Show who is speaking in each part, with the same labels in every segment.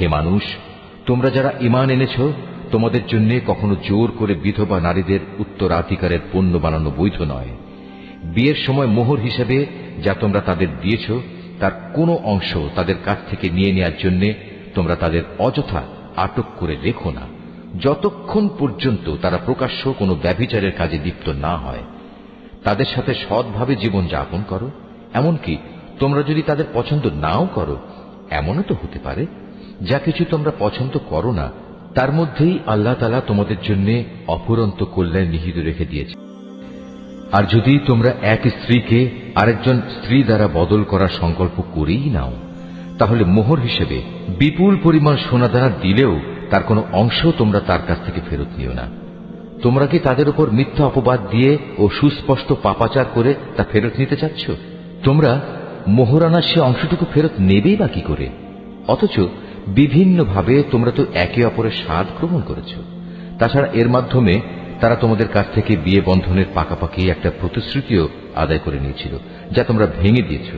Speaker 1: হে মানুষ, তোমরা যারা ইমান এনেছ, তোমাদের জন্য কখনো জোর করে বিধবা নারীদের উত্তরাধিকারের পণ্য বানানো বৈধ নয়। বিয়ের সময় মোহর হিসেবে যা তোমরা তাদের দিয়েছ, তার কোনো অংশ তাদের কাছ থেকে নিয়ে নেওয়ার জন্য তোমরা তাদের অযথা আটক করে রেখো না। যতক্ষণ পর্যন্ত তারা প্রকাশ্য কোনো ব্যভিচারের কাজে লিপ্ত না হয়, তাদের সাথে সৎভাবে জীবন যাপন করো। এমনকি তোমরা যদি তাদের পছন্দ নাও করো এমনও তো হতে পারে, যা কিছু তোমরা পছন্দ করো না, তার মধ্যেই আল্লাহ তালা তোমাদের জন্য অফুরন্ত কল্যাণ নিহিত রেখে দিয়েছে। আর যদি তোমরা এক স্ত্রীকে আরেকজন স্ত্রী দ্বারা বদল করার সংকল্প করেই নাও, তাহলে মোহর হিসেবে বিপুল পরিমাণ সোনাদানা দিলেও তার কোনো অংশ তোমরা তার কাছ থেকে ফেরত নিও না। তোমরা কি তাদের উপর মিথ্যা অপবাদ দিয়ে ও সুস্পষ্ট পাপাচার করে তা ফেরত নিতে চাচ্ছ? তোমরা মোহরানার সে অংশটুকু ফেরত নেবেই বা কি করে? অথচ বিভিন্নভাবে তোমরা তো একে অপরের স্বাদ গ্রহণ করেছ। তাছাড়া এর মাধ্যমে তারা তোমাদের কাছ থেকে বিয়ে বন্ধনের পাকাপাকি একটা প্রতিশ্রুতিও আদায় করে নিয়েছিল, যা তোমরা ভেঙে দিয়েছ।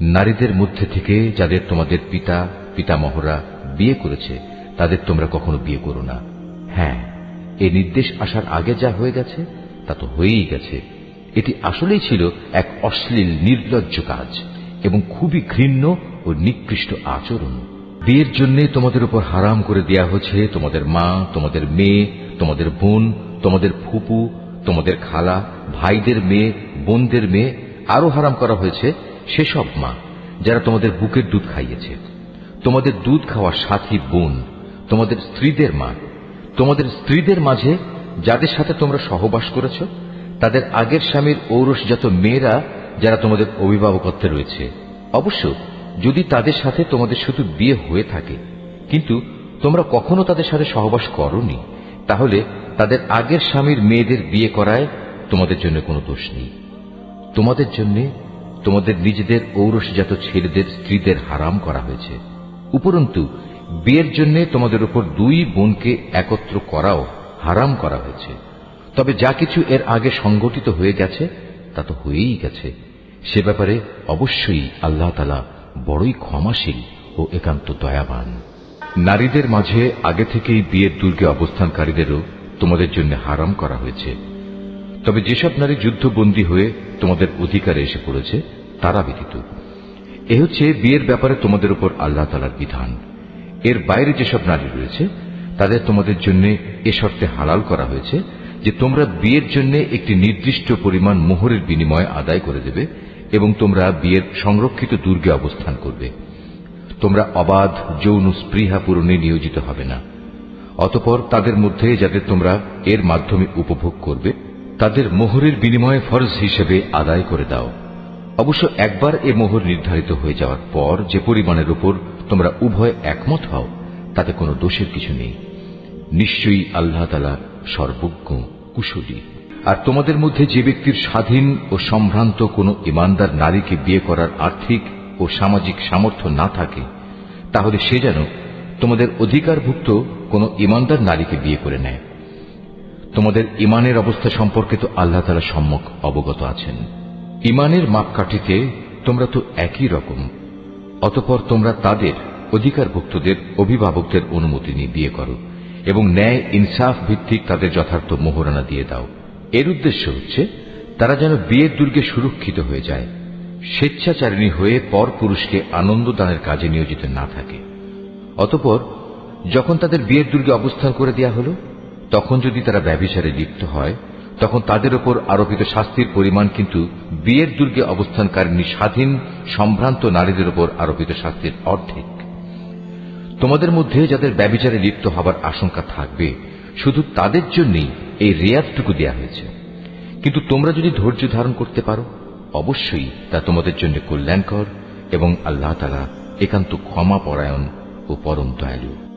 Speaker 1: নারীদের মধ্যে থেকে যাদের তোমাদের পিতা পিতামহরা বিয়ে করেছে, তাদের তোমরা কখনো বিয়ে করো না। হ্যাঁ এই নির্দেশ আসার আগে যা হয়ে গেছে, তা তো হয়েই গেছে। এটি আসলেই ছিল এক অশ্লীল, নির্লজ্জ কাজ এবং খুবই ঘৃণ্য ও নিকৃষ্ট আচরণ। বিয়ের জন্য তোমাদের উপর হারাম করে দেয়া হয়েছে তোমাদের মা, তোমাদের মেয়ে, তোমাদের বোন, তোমাদের ফুপু, তোমাদের খালা, ভাইদের মেয়ে, বোনদের মেয়ে আরও হারাম করা হয়েছে সেসব মা যারা তোমাদের বুকের দুধ খাইয়েছে। তোমাদের দুধ খাওয়া সাথী বোন, তোমাদের স্ত্রীদের মা, তোমাদের স্ত্রীদের মাঝে যাদের সাথে তোমরা সহবাস করেছ তাদের আগের স্বামীর ঔরসজাত মেয়েরা যারা তোমাদের অভিভাবকত্বে রয়েছে। অবশ্য যদি তাদের সাথে তোমাদের শুধু বিয়ে হয়ে থাকে, কিন্তু তোমরা কখনো তাদের সাথে সহবাস করনি, তাহলে তাদের আগের স্বামীর মেয়েদের বিয়ে করায় তোমাদের জন্য কোনো দোষ নেই। তোমাদের জন্য তোমাদের নিজেদের ঔরসজাত ছেলেদের স্ত্রীদের হারাম করা হয়েছে। উপরন্তু, বিয়ের জন্য তোমাদের উপর দুই বোনকে একত্র করাও হারাম করা হয়েছে। তবে যা কিছু এর আগে সংগঠিত হয়ে গেছে, তা তো হয়েই গেছে। সে ব্যাপারে অবশ্যই আল্লাহ তালা বড়ই ক্ষমাশীল ও একান্ত দয়াবান। নারীদের মাঝে আগে থেকেই বিয়ের দুর্গে অবস্থানকারীদেরও তোমাদের জন্য হারাম করা হয়েছে। তবে যেসব নারী যুদ্ধবন্দী হয়ে তোমাদের অধিকারে এসে পড়েছে, তারা ব্যতীত। এ হচ্ছে বিয়ের ব্যাপারে তোমাদের উপর আল্লাহ তালার বিধান। এর বাইরে যেসব নারী রয়েছে, তাদের তোমাদের জন্য এ শর্তে হালাল করা হয়েছে যে তোমরা বিয়ের জন্য একটি নির্দিষ্ট পরিমাণ মোহরের বিনিময় আদায় করে দেবে এবং তোমরা বিয়ের সংরক্ষিত দুর্গে অবস্থান করবে। তোমরা অবাধ, যৌন স্পৃহা পূরণে নিয়োজিত হবে না। অতপর তাদের মধ্যে যাদের তোমরা এর মাধ্যমে উপভোগ করবে, তাদের মোহরের বিনিময়ে ফরজ হিসেবে আদায় করে দাও। অবশ্য একবার এ মোহর নির্ধারিত হয়ে যাওয়ার পর যে পরিমাণের উপর তোমরা উভয় একমত হও, তাতে কোনো দোষের কিছু নেই। নিশ্চয়ই আল্লাহ তালা সর্বজ্ঞ, কুশলী। আর তোমাদের মধ্যে যে ব্যক্তির স্বাধীন ও সম্ভ্রান্ত কোনো ইমানদার নারীকে বিয়ে করার আর্থিক ও সামাজিক সামর্থ্য না থাকে, তাহলে সে যেন তোমাদের অধিকারভুক্ত কোনো ইমানদার নারীকে বিয়ে করে নেয়। তোমাদের ইমানের অবস্থা সম্পর্কে তো আল্লাহ তালা সম্যক অবগত আছেন। ইমানের মাপকাঠিতে তোমরা তো একই রকম, অতপর তোমরা তাদের অধিকারভুক্তদের অভিভাবকদের অনুমতি নিয়ে বিয়ে করো। এবং ন্যায়, ইনসাফ ভিত্তিক তাদের যথার্থ মোহরানা দিয়ে দাও। এর উদ্দেশ্য হচ্ছে, তারা যেন বিয়ের দুর্গে সুরক্ষিত হয়ে যায়, স্বেচ্ছাচারিণী হয়ে পর পুরুষকে আনন্দদানের কাজে নিয়োজিত না থাকে। অতপর, যখন তাদের বিয়ের দুর্গে অবস্থান করে দেয়া হলো, তখন যদি তারা ব্যবিচারে লিপ্ত হয়, তখন তাদের ওপর আরোপিত শাস্তির পরিমাণ কিন্তু বিয়ের দুর্গে অবস্থানকারিণী স্বাধীন, সম্ভ্রান্ত নারীদের ওপর আরোপিত শাস্তির অর্ধেক। তোমাদের মধ্যে যাদের ব্যবিচারে লিপ্ত হবার আশঙ্কা থাকবে, শুধু তাদের জন্যই এই রেয়াতটুকু দেয়া হয়েছে। কিন্তু তোমরা যদি ধৈর্য ধারণ করতে পারো, অবশ্যই তা তোমাদের জন্য কল্যাণকর এবং আল্লাহ তালা একান্ত ক্ষমা পরায়ণ ও পরম দয়ালু।